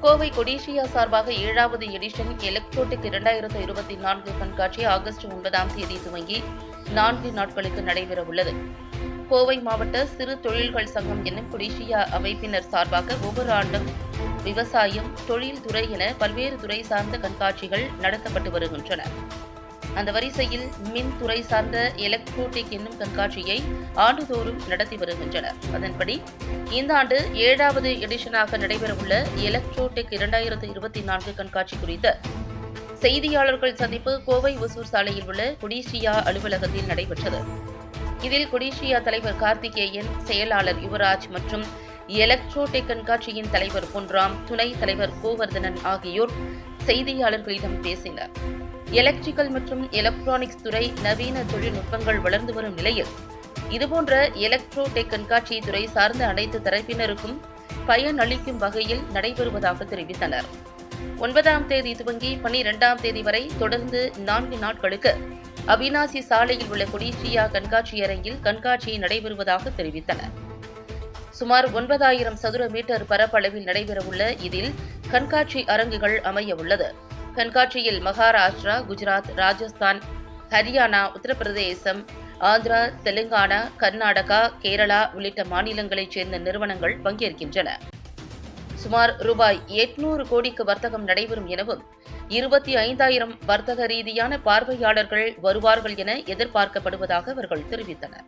கோவை கொடிஷியா சார்பாக ஏழாவது எடிஷன் எலக்ட்ரோட்டிக் இரண்டாயிரத்து இருபத்தி நான்கு கண்காட்சி ஆகஸ்ட் ஒன்பதாம் தேதி துவங்கி நான்கு நாட்களுக்கு நடைபெறவுள்ளது கோவை மாவட்ட சிறு தொழில்கள் சங்கம் என்னும் கொடிஷியா அமைப்பினர் சார்பாக ஒவ்வொரு ஆண்டும் விவசாயம் தொழில்துறை என பல்வேறு துறை சார்ந்த கண்காட்சிகள் நடத்தப்பட்டு வருகின்றன. அந்த வரிசையில் மின் துறை சார்ந்த எலக்ட்ரோடிக் என்னும் கண்காட்சியை ஆண்டுதோறும் நடத்தி வருகின்றனர். அதன்படி இந்த ஆண்டு ஏழாவது எடிஷனாக நடைபெறவுள்ள எலக்ட்ரோடெக் இரண்டாயிரத்து இருபத்தி நான்கு கண்காட்சி குறித்த செய்தியாளர்கள் சந்திப்பு கோவை ஒசூர் சாலையில் உள்ள கொடிஷியா அலுவலகத்தில் நடைபெற்றது. இதில் கொடிசியா தலைவர் கார்த்திகேயன் செயலாளர் யுவராஜ் மற்றும் எலக்ட்ரோடெக் கண்காட்சியின் தலைவர் பொன்ராம் துணை தலைவர் கோவர்தனன் ஆகியோர் செய்தியாளர்களிடம் பேசினர். எலக்ட்ரிக்கல் மற்றும் எலக்ட்ரானிக்ஸ் துறை நவீன தொழில்நுட்பங்கள் வளர்ந்து வரும் நிலையில் இதுபோன்ற எலக்ட்ரோடெக் கண்காட்சி துறை சார்ந்த அனைத்து தரப்பினருக்கும் பயன் அளிக்கும் வகையில் நடைபெறுவதாக தெரிவித்தனர். ஒன்பதாம் தேதி துவங்கி பனிரெண்டாம் தேதி வரை தொடர்ந்து நான்கு நாட்களுக்கு அவினாசி சாலையில் உள்ள கொடிசியா கண்காட்சி அரங்கில் கண்காட்சி நடைபெறுவதாக தெரிவித்தனர். சுமார் ஒன்பதாயிரம் சதுர மீட்டர் பரப்பளவில் நடைபெறவுள்ள இதில் கண்காட்சி அரங்குகள் அமைய உள்ளது கண்காட்சியில் மகாராஷ்டிரா குஜராத் ராஜஸ்தான் ஹரியானா உத்தரப்பிரதேசம் ஆந்திரா தெலுங்கானா கர்நாடகா கேரளா உள்ளிட்ட மாநிலங்களைச் சேர்ந்த நிறுவனங்கள் பங்கேற்கின்றன. சுமார் ரூபாய் எட்நூறு கோடிக்கு வர்த்தகம் நடைபெறும் எனவும் இருபத்தி ஐந்தாயிரம் வர்த்தக ரீதியான பார்வையாளர்கள் வருவார்கள் என எதிர்பார்க்கப்படுவதாக அவர்கள் தெரிவித்தனர்.